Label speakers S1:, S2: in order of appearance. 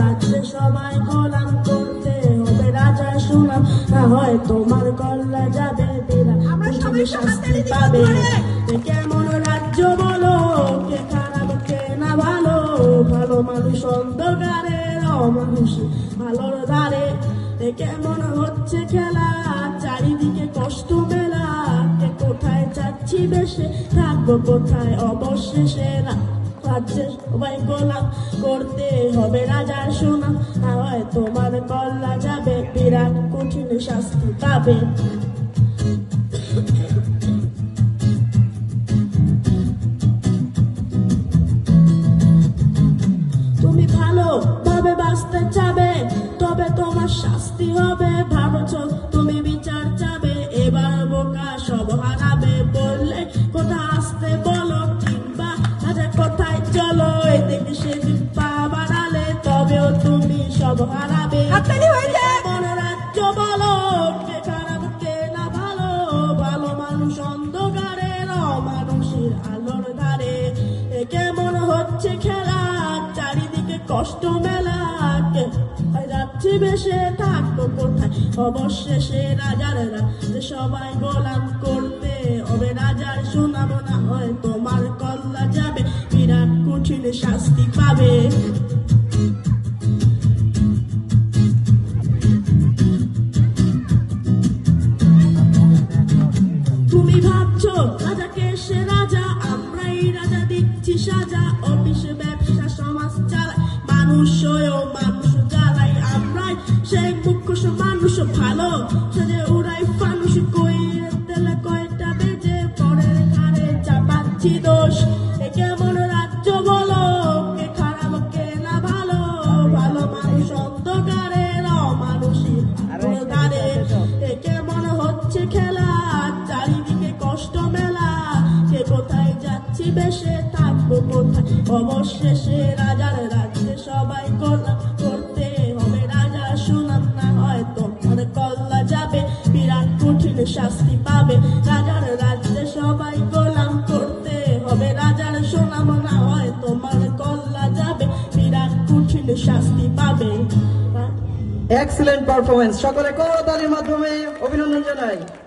S1: রাজ্যে সবাই গোলাম করতে হবে রাজা সুনাম। না হয় তোমার কল্লা যাবে বেরা শাস্তি পাবে। কেমন রাজ্য বলো কে খারাপ কে না ভালো? ভালো মানুষ অন্ধকারে অমানুষ ভালোর এ কেমন হচ্ছে খেলা চারিদিকে কষ্ট মেলা। কে কোথায় যাচ্ছি বেশে থাকব কোথায় অবশেষে? না রাজ্যে সবাই গোলাম করতে হবে রাজার সুনাম না হয় তোমার কল্লা যাবে, বিরাট কঠিন শাস্তি পাবে। তুমি ভালো ভাবে বাঁচতে চাবে, তবে তোমার শাস্তি হবে হারাবে
S2: হাততালি
S1: না ভালো। ভালো মানুষ অন্ধকারের অমানুষের আলোর ধারে। কেমন হচ্ছে খেলা? চারিদিকে কষ্ট মেলা। যাচ্ছে বেশে, থাকব কোথায়? অবশেষে রাজার রাজ্যে সবাই গোলাম করতে হবে রাজার সুনাম না হয়, তোমার কল্লা যাবে। বিরাট কঠিন শাস্তি পাবে। তুমি ভাবছ, রাজাকে সে রাজা, আমরাই রাজা দিচ্ছি সাজা। অফিসে ব্যবসা, সমাজ চালায়, মানুষ মানুষ জ্বালাই আমরাই সেই মুখ্য মানুষ, ভালো সেজে উড়াই ফানুষ। কই তেলে কয়টা বেজে, পরের ঘাড়ে চাপাচ্ছি দোষ। যাচ্ছি বেশে থাকব কোথায়? অবশেষে রাজার রাজ্যে সবাই কল্যাণ করতে হবে। রাজা সুনাম না হয় তোমার কল্লা যাবে। বিরাট কঠিন শাস্তি পাবে। রাজার রাজ্যে সবাই গোলাম করতে হবে। রাজার সুনাম না হয় তোমার কল্লা যাবে। বিরাট কঠিন শাস্তি পাবে।
S3: এক্সিলেন্ট পারফরমেন্স সকলে করতালির মাধ্যমে অভিনন্দন জানাই।